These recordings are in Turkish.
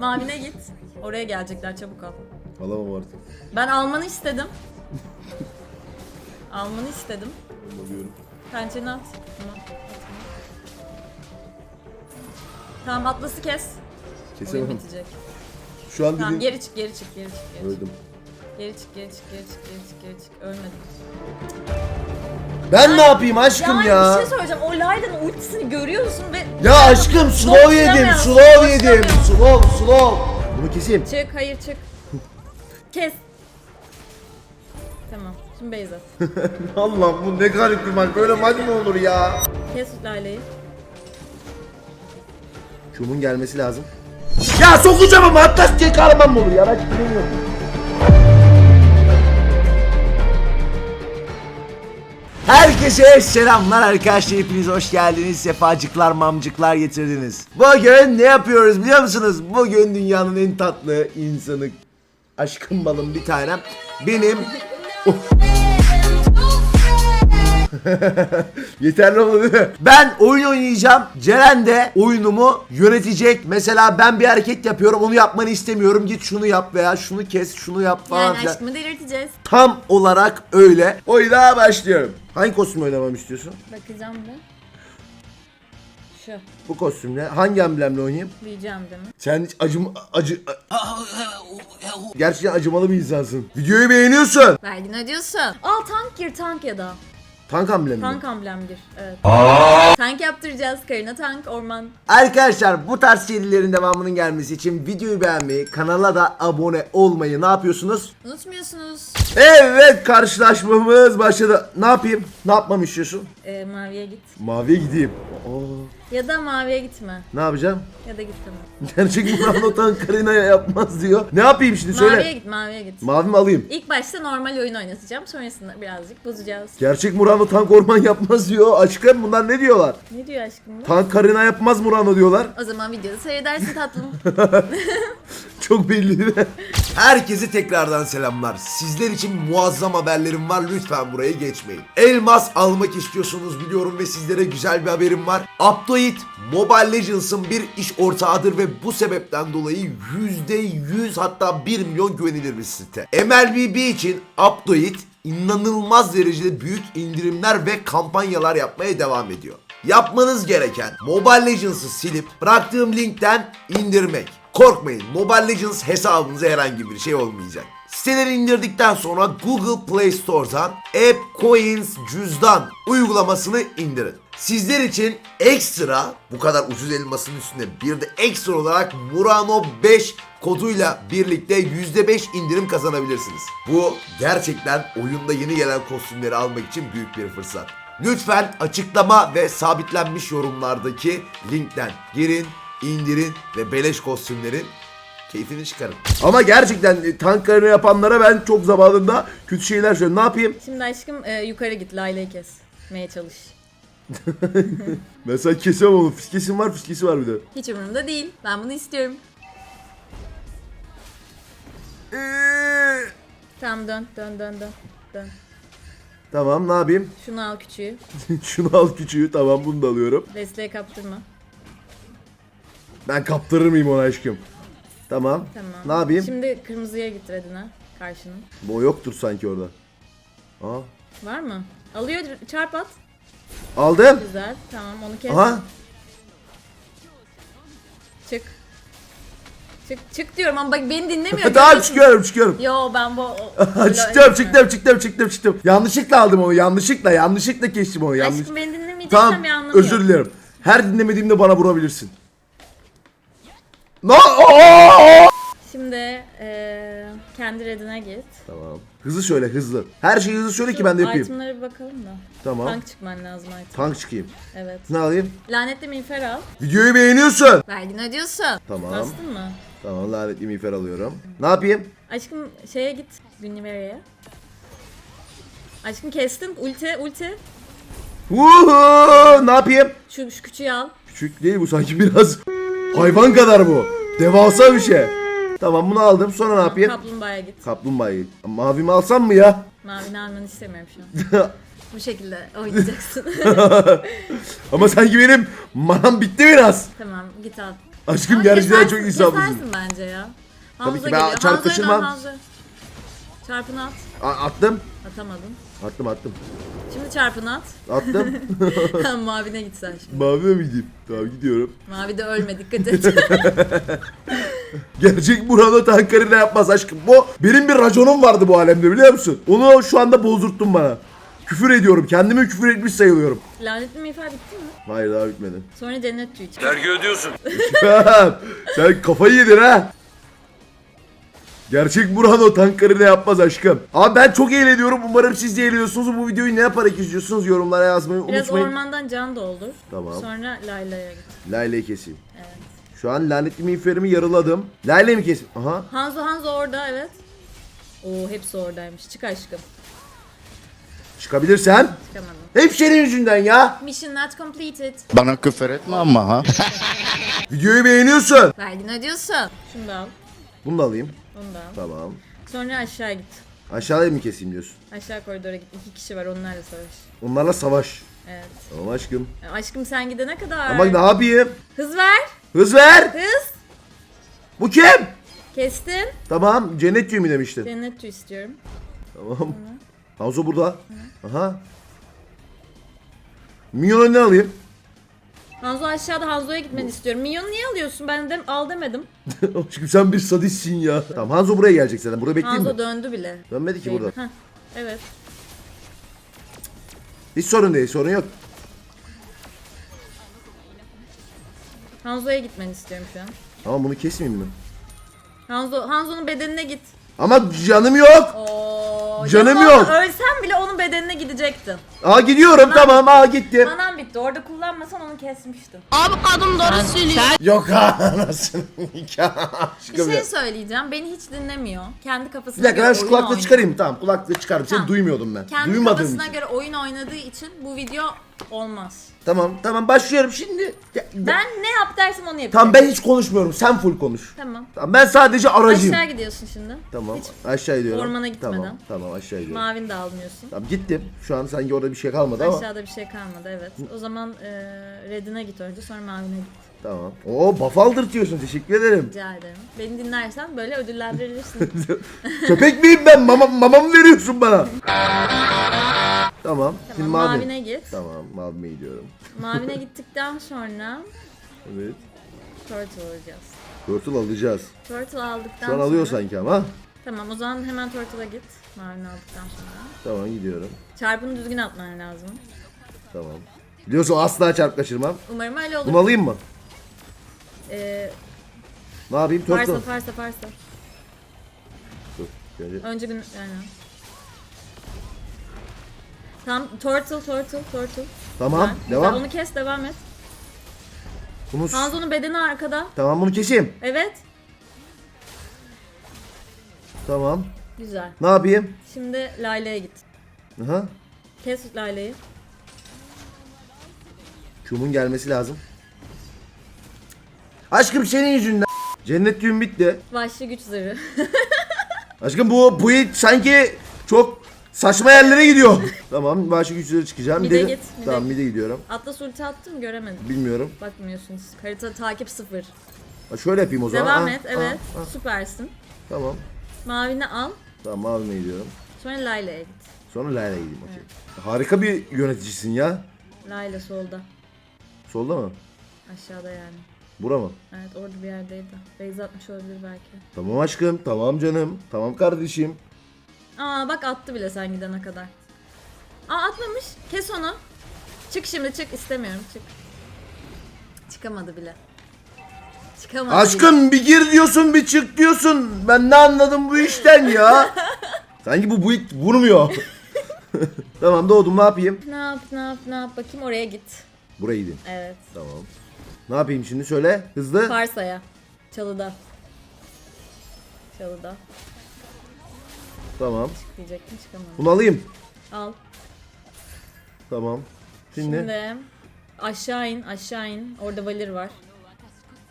Mavine git. Oraya gelecekler çabuk al. Alamam artık. Ben almanı istedim. almanı istedim. Alıyorum. Pençeni at. Tamam. Tamam atlası kes. Oyun Kesemem. bitecek. Şu an Tamam dediğin... geri çık geri çık geri çık geri çık. Öldüm. Geri çık geri çık geri çık geri çık geri çık. Ölmedim. Ben ne yapayım aşkım Yani ya? bir şey söyleyeceğim. O Layla'nın ultisini görüyorsun ve... Ya aşkım slow yedim, slow yedim, slow, slow. Bunu keseyim. Çık hayır çık. Kes. Tamam. Şimdi Beyza. Allah'ım bu ne garip bir maç. Böyle maç mı olur ya? Kes Lale'yi. Q'mun gelmesi lazım. Ya sokacağım ama hatta kahraman mı olur ya? Ben hiç bilmiyorum. Herkese selamlar arkadaşlar. Hepiniz hoş geldiniz. Sefacıklar mamcıklar getirdiniz. Bugün ne yapıyoruz biliyor musunuz? Bugün dünyanın en tatlı insanı Aşkım balım bir tanem Benim Yeterli oldu değil mi? Ben oyun oynayacağım. Ceren de oyunumu yönetecek. Mesela ben bir hareket yapıyorum onu yapmanı istemiyorum. Git şunu yap veya şunu kes şunu yap falan Yani filan. aşkımı delirteceğiz. Tam olarak öyle. Oyuna başlıyorum. Hangi kostüm oynamamı istiyorsun? Bakacağım bir. Şu. Bu kostümle. Hangi emblemle oynayayım? Diyeceğim değil mi? Sen hiç acım acı Gerçekten acımalı bir insansın. Videoyu beğeniyorsun. Vergin ödüyorsun. Aa tank gir tank ya da. Tank amblemi. mi? Tank amblem gir. Evet. Tank yaptıracağız. Karına tank, orman. Arkadaşlar bu tarz serilerin devamının gelmesi için videoyu beğenmeyi, kanala da abone olmayı ne yapıyorsunuz? Unutmuyorsunuz. Evet karşılaşmamız başladı. Ne yapayım? Ne yapmamı istiyorsun? Ee, maviye git. Maviye gideyim. Oo, Ya da maviye gitme. ne yapacağım? Ya da gitme. Gerçek Murat Tank Karina'ya yapmaz diyor. Ne yapayım şimdi söyle. Maviye git, maviye git. Mavi mi alayım? İlk başta normal oyun oynatacağım. Sonrasında birazcık bozacağız. Gerçek Murano tank orman yapmaz diyor. Aşkım bunlar ne diyorlar? Ne diyor aşkım bu? Tank karına yapmaz Murano diyorlar. O zaman videoda seyredersin tatlım. Çok belli değil mi? Herkese tekrardan selamlar. Sizler için muazzam haberlerim var. Lütfen buraya geçmeyin. Elmas almak istiyorsunuz biliyorum ve sizlere güzel bir haberim var. Aptoid Mobile Legends'ın bir iş ortağıdır ve bu sebepten dolayı %100 hatta 1 milyon güvenilir bir site. MLBB için Aptoid inanılmaz derecede büyük indirimler ve kampanyalar yapmaya devam ediyor. Yapmanız gereken Mobile Legends'ı silip bıraktığım linkten indirmek. Korkmayın Mobile Legends hesabınıza herhangi bir şey olmayacak. Siteleri indirdikten sonra Google Play Store'dan App Coins cüzdan uygulamasını indirin. Sizler için ekstra bu kadar ucuz elmasın üstüne bir de ekstra olarak Murano 5 koduyla birlikte %5 indirim kazanabilirsiniz. Bu gerçekten oyunda yeni gelen kostümleri almak için büyük bir fırsat. Lütfen açıklama ve sabitlenmiş yorumlardaki linkten girin, indirin ve beleş kostümlerin keyfini çıkarın. Ama gerçekten e, tank karını yapanlara ben çok zamanında kötü şeyler söylüyorum. Ne yapayım? Şimdi aşkım e, yukarı git. Layla'yı kesmeye çalış. Mesela kesemem onu. Fiskesim var, fiskesi var bir de. Hiç umurumda değil. Ben bunu istiyorum. Tamam dön dön dön dön. Dön. Tamam ne yapayım? Şunu al küçüğü. Şunu al küçüğü tamam bunu da alıyorum. Desteğe kaptırma. Ben kaptırır mıyım ona aşkım? Tamam. Tamam. Ne yapayım? Şimdi kırmızıya git Redine. Karşının. Bu yoktur sanki orada. Aa. Var mı? Alıyor çarp at. Aldım. Güzel. Tamam onu kes. Aha. Çık. Çık çık diyorum ama bak beni dinlemiyor. tamam çıkıyorum çıkıyorum. Yo ben bu... o- Ha, öyle- çıktım çıktım çıktım çıktım çıktım. Yanlışlıkla aldım onu yanlışlıkla yanlışlıkla kestim onu yanlış. Aşkım beni dinlemeyeceksen Tamam bir anlamı özür yok. dilerim. Her dinlemediğimde bana vurabilirsin. No! Şimdi eee kendi redine git. Tamam. Hızlı söyle hızlı. Her şeyi hızlı söyle ki ben de yapayım. Itemlara bir bakalım da. Tamam. Tank çıkman lazım item. Tank çıkayım. Evet. Ne alayım? Lanetli miğfer al. Videoyu beğeniyorsun. Vergini ödüyorsun. Tamam. Bastın mı? Tamam lanetli miğfer alıyorum. Ne yapayım? Aşkım şeye git. Günnivere'ye. Aşkım kestin. Ulti ulti. Vuhu! Ne yapayım? Şu, şu küçüğü al. Küçük değil bu sanki biraz. Hayvan kadar bu. Devasa bir şey. Tamam bunu aldım. Sonra ne yapayım? Kaplumbağaya git. Kaplumbağayı. Mavimi alsam mı ya? Mavini almanı istemiyorum şu an. Bu şekilde oynayacaksın. Ama sanki benim manam bitti biraz. tamam git al. Aşkım Ama gerçekten kesersin- çok insaflısın. Kesersin bence ya. Tabii Hamza ki, ben geliyor. çarp kaçırmam. Hamza. Çarpını at. A- attım. Atamadın. Attım attım. Şimdi çarpını at. Attım. Mavine git sen şimdi. Maviye mi gideyim? Tamam gidiyorum. Mavi de ölme dikkat et. Gerçek Burhan'ı tankarıyla yapmaz aşkım. Bu benim bir raconum vardı bu alemde biliyor musun? Onu şu anda bozdurttun bana. Küfür ediyorum. Kendimi küfür etmiş sayılıyorum. Lanetli miğfer bitti mi? Hayır daha bitmedi. Sonra cennet tüyü. Vergi ödüyorsun. Sen kafayı yedin ha. Gerçek Burhan o tankarıyla yapmaz aşkım. Abi ben çok eğleniyorum. Umarım siz de eğleniyorsunuz. Bu videoyu ne yaparak izliyorsunuz? Yorumlara yazmayı Biraz unutmayın. ormandan can doldur. Tamam. Sonra Layla'ya git. Lale'yi keseyim. Evet. Şu an lanetli miğferimi yarıladım. Lale mi keseyim? Aha. Hanzo Hanzo orada evet. Oo hepsi oradaymış. Çık aşkım. Çıkabilirsen. Çıkamadım. Hep senin yüzünden ya. Mission not completed. Bana küfür etme ama ha. Videoyu beğeniyorsun. Vergini ödüyorsun. Şunu da al. Bunu da alayım. Onu da al. Tamam. Sonra aşağı git. Aşağıya mı keseyim diyorsun? Aşağı koridora git. İki kişi var onlarla savaş. Onlarla savaş. Evet. Tamam aşkım. Aşkım sen gidene kadar. Ama ne yapayım? Hız ver. Hız ver. Hız. Bu kim? Kestin. Tamam. Cennet tüyü mü demiştin? Cennet tüyü istiyorum. Tamam. Hanzo burada. Aha. Minyonu ne alayım? Hanzo aşağıda Hanzo'ya gitmeni istiyorum. Minyonu niye alıyorsun? Ben de al demedim. Aşkım sen bir sadistsin ya. Tamam Hanzo buraya gelecek zaten. Buraya bekleyeyim Hanzo mi? döndü bile. Dönmedi ki Değil mi? burada. Heh, Evet. Hiç sorun değil. Sorun yok. Hanzo'ya gitmeni istiyorum şu an. Ama bunu kesmeyeyim mi? Hanzo, Hanzo'nun bedenine git. Ama canım yok. Oo, Canım yanına yok. Ölsen bile onun bedenine gidecektin. Aa gidiyorum tamam. Aa gittim. Manam bitti. Orada kullanmasan onu kesmiştim. Abi kadın doğru söylüyor. Yok anasını nikah. Bir Aşkım şey söyleyeceğim. Beni hiç dinlemiyor. Kendi kafasına Bir dakika ben göre şu oyun kulaklığı oynuyor. çıkarayım. Tamam kulaklığı çıkarım. Seni Tamam. duymuyordum ben. Kendi Duymadığım kafasına için. göre oyun oynadığı için bu video olmaz. Tamam tamam başlıyorum şimdi. Ya, Ben ne yap dersem onu yapacağım. Tamam ben hiç konuşmuyorum. Sen full konuş. Tamam. Tamam ben sadece aracıyım. Aşağı gidiyorsun şimdi. Tamam Hiç aşağı gidiyorum. ormana gitmeden. Tamam tamam aşağı gidiyorum. mavini de almıyorsun. Tamam gittim. Şu an sanki orada bir şey kalmadı ama. Aşağıda bir şey kalmadı evet. O zaman e, redine git önce sonra mavine git. Tamam. Oo buff aldırtıyorsun. Teşekkür ederim. Rica ederim. Beni dinlersen böyle ödüllendirilirsin. Köpek miyim ben? Mama, mama mı veriyorsun bana? tamam. Şimdi tamam mavi. mavine git. Tamam mavime gidiyorum. Mavine gittikten sonra Evet. turtle alacağız. Turtle alacağız. Turtle aldıktan Şu an sonra... alıyor sanki ama. Tamam o zaman hemen turtle'a git. Mavini aldıktan sonra. Tamam gidiyorum. Çarpını düzgün atman lazım. Tamam. Biliyorsun asla çarp kaçırmam. Umarım öyle olur. Bunu alayım mı? Ee, Ne yapayım? Turtle. farsa farsa farsa. Dur. Önce- Önce gün... Aynen. Tam turtle turtle turtle. Tamam. Güzel. Devam. Onu kes devam et. Bunu Hanzo'nun bedeni arkada. Tamam bunu keseyim. Evet. Tamam. Güzel. Ne yapayım? Şimdi Lale'ye git. Aha. Kes Lale'yi. Q'mun gelmesi lazım. Aşkım senin yüzünden. Cennet düğün bitti. Vahşi güç zırhı. Aşkım bu bu sanki çok saçma yerlere gidiyor. tamam başka güçlere çıkacağım. Mide de- git, mide Tamam git. mide gidiyorum. Atlas ulti attım göremedim. Bilmiyorum. Bakmıyorsunuz. Harita takip sıfır. Ha, şöyle yapayım o zaman. Devam Ah, et ah, evet. ah. Süpersin. Tamam. Mavini al. Tamam mavime gidiyorum. Sonra Layle'ye git. Sonra Lale'ye gideyim. okey. Harika bir yöneticisin ya. Layla solda. Solda mı? Aşağıda yani. Bura mı? Evet orada bir yerdeydi. Beyza atmış olabilir belki. Tamam aşkım. Tamam canım. Tamam kardeşim. Aa bak attı bile sen gidene kadar. Aa atmamış. Kes onu. Çık şimdi çık. istemiyorum çık. Çıkamadı bile. Çıkamadı bile. Aşkım bir gir diyorsun bir çık diyorsun. Ben ne anladım bu işten ya? Sanki bu bu it vurmuyor. tamam doğdum ne yapayım? Ne yap ne yap ne yap bakayım oraya git. Buraya gideyim. Evet. Tamam. Ne yapayım şimdi söyle. Hızlı. Farsa'ya. Çalıda. Çalıda. Tamam. Diyecektim çıkamadım. Bunu alayım. Al. Tamam. Şimdi. Şimdi aşağı in aşağı in. Orada Valir var.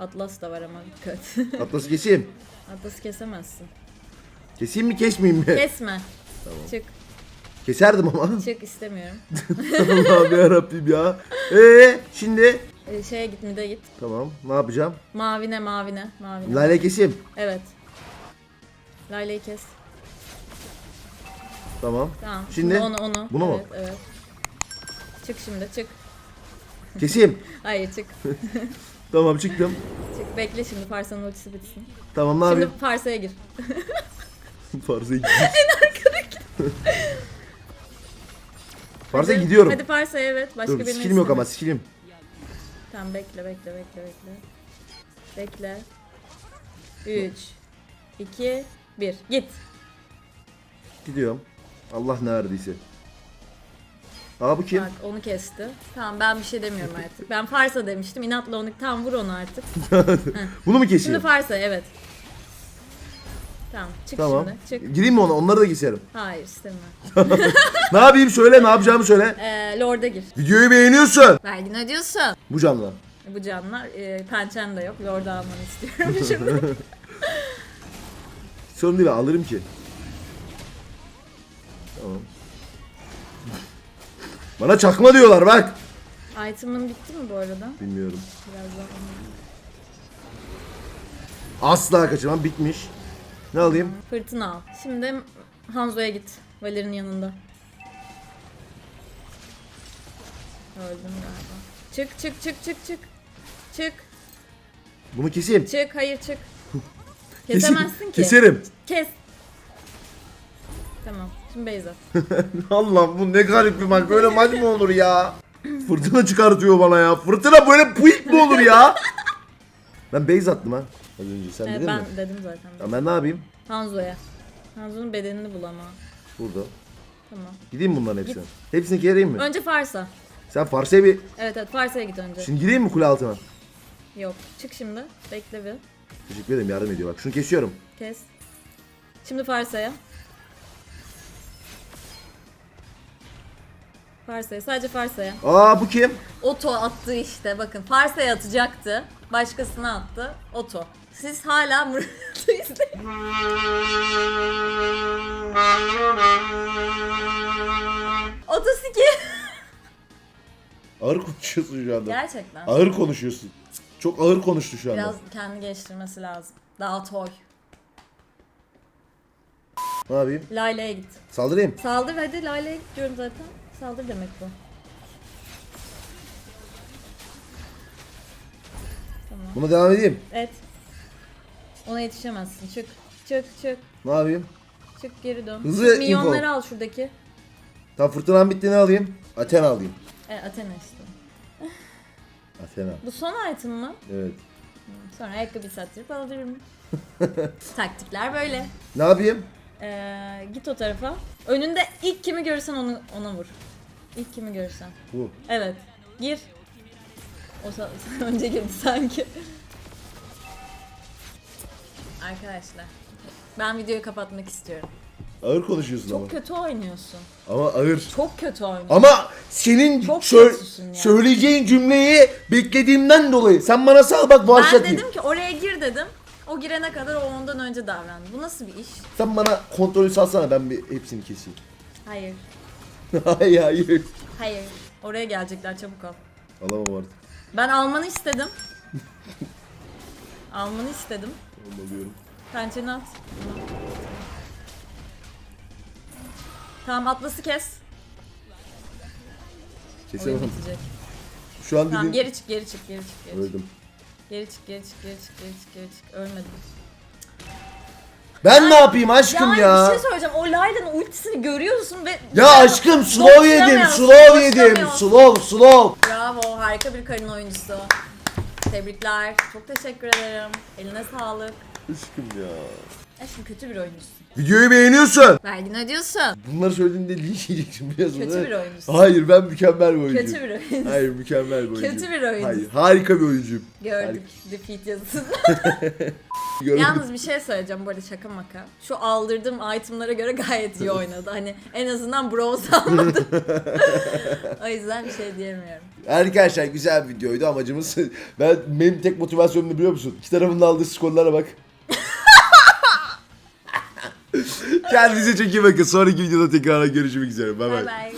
Atlas da var ama dikkat. Atlas'ı keseyim. Atlas'ı kesemezsin. Keseyim mi kesmeyeyim mi? Kesme. Çık. Keserdim ama. Çık istemiyorum. Allah'ım yarabbim ya. Eee şimdi Ee, şeye git mide git. Tamam. Ne yapacağım? Mavine mavine mavine. Lale keseyim. Evet. Lale'yi kes. Tamam. Tamam. Şimdi onu onu. bunu mu? evet, Evet. Çık şimdi çık. Keseyim. Hayır çık. tamam çıktım. çık. Bekle şimdi Farsa'nın ultisi bitsin. Tamam ne Şimdi yapayım? Farsa'ya gir. Fars'a gidiyorum. Fars'a Hadi- gidiyorum. Hadi Farsa'ya evet. Başka Dur birini skillim yok ama skillim. Tamam bekle bekle bekle bekle. Bekle. 3 2 1 Git. Gidiyorum. Allah ne verdiyse. Aa bu kim? Bak onu kesti. Tamam ben bir şey demiyorum artık. Ben Farsa demiştim. İnatla onu tam vur onu artık. Bunu mu Şimdi keseyim? Farsa evet. Tamam çık Tamam. şimdi. Çık. Gireyim mi ona? Onları da keserim. Hayır istemiyorum. ne yapayım söyle ne yapacağımı söyle. Ee, Lord'a gir. Videoyu beğeniyorsun. Vergini ödüyorsun. Bu canlı. Bu canlar e, pençen de yok. Lord'u almanı istiyorum şimdi. Sorun değil alırım ki. Tamam. Bana çakma diyorlar bak. Item'ın bitti mi bu arada? Bilmiyorum. Biraz daha. Asla kaçırmam bitmiş. Ne alayım? Fırtına al. Şimdi Hanzo'ya git. Valer'in yanında. Öldüm galiba. Çık çık çık çık çık. Çık Bunu keseyim. çık hayır çık. Kesemezsin ki. Keserim. Kes. Tamam. Şimdi Beyza. Allah bu ne garip bir maç. Böyle maç mı olur ya? Fırtına çıkartıyor bana ya. Fırtına böyle puik mi olur ya? Ben base attım ha. Az önce sen Evet, dedin ben mi? dedim zaten. Ya ben ne yapayım? Hanzo'ya. Hanzo'nun bedenini bul ama. Burada. Tamam. Gideyim bunların hepsine. Hepsini kereyim mi? Önce Farsa. Sen Farsa'ya bir... Evet evet Farsa'ya git önce. Şimdi gireyim mi kule altına? Yok. Çık şimdi. Bekle bir. Teşekkür ederim yardım ediyor bak. Şunu kesiyorum. Kes. Şimdi Farsa'ya. Farsa'ya. Sadece Farsa'ya. Aa bu kim? Oto attı işte. Bakın Farsa'ya atacaktı. Başkasına attı. Oto. Siz hala Murat'ı izleyin. Otosiki. Ağır konuşuyorsun şu anda. Gerçekten. Ağır konuşuyorsun. Çok ağır konuştu şu anda. Biraz kendi geliştirmesi lazım. Daha toy. Ne yapayım? Lale'ye git. Saldırayım. Saldır hadi Lale'ye git diyorum zaten. Saldır demek bu. Buna devam edeyim. Evet. Ona yetişemezsin. Çık. Çık çık. Ne yapayım? Çık geri dön. Hızlı Çık, info. milyonları al şuradaki. Tam fırtınam bitti ne alayım? Athena alayım. E, Athena işte. Athena. Bu son item mı? Evet. Sonra ayakkabı sattırıp alırım. Taktikler böyle. Ne yapayım? Ee, git o tarafa. Önünde ilk kimi görürsen onu ona vur. İlk kimi görürsen. Bu. Evet. Gir. O sa- önce girdi sanki. Arkadaşlar. Ben videoyu kapatmak istiyorum. Ağır konuşuyorsun ama. Çok kötü oynuyorsun. Ama ağır. Çok kötü oynuyorsun. Ama senin Çok sö- kötüsün ya. söyleyeceğin cümleyi beklediğimden dolayı. Sen bana sal bak Ben başlatayım. dedim ki oraya gir dedim. O girene kadar o ondan önce davrandı. Bu nasıl bir iş? Sen bana kontrolü salsana ben bir hepsini keseyim. Hayır. hayır hayır. Hayır. Oraya gelecekler çabuk ol. Alamam artık. Ben almanı istedim. almanı istedim. Onu alıyorum. Pençeni at. Tamam atlası kes. Oyun Kesemem. bitecek. Şu an Tamam dedim. geri çık geri çık geri çık geri çık. Öldüm. Geri çık geri çık geri çık geri çık geri çık. Ölmedim. Ben ne yapayım aşkım ya, ya? bir şey söyleyeceğim. O Layla'nın ultisini görüyorsun ve... Ya aşkım slow yedim, Doşlamıyorsun, slow yedim, doşlamıyorsun. slow, slow. Bravo harika bir karın oyuncusu. Tebrikler. Çok teşekkür ederim. Eline sağlık. Aşkım ya. Aşkım kötü bir oyuncusun. Videoyu beğeniyorsun. Vergini ödüyorsun. Bunları söylediğinde linç yiyeceksin biliyorsun Kötü bir oyuncusun. Hayır ben mükemmel bir oyuncuyum. Kötü bir oyuncusun. Hayır mükemmel bir oyuncuyum. Kötü bir oyuncusun. Hayır harika bir oyuncuyum. Gördük defeat yazısını. Gördüm. Yalnız bir şey söyleyeceğim arada şaka maka. Şu aldırdığım itemlara göre gayet iyi oynadı. Hani en azından bronze almadı. o yüzden bir şey diyemiyorum. Arkadaşlar güzel bir videoydu amacımız. Ben benim tek motivasyonum ne biliyor musun? İki tarafın da aldığı skorlara bak. Kendinize çok iyi bakın. Sonraki videoda tekrar görüşmek üzere. Bay Bay.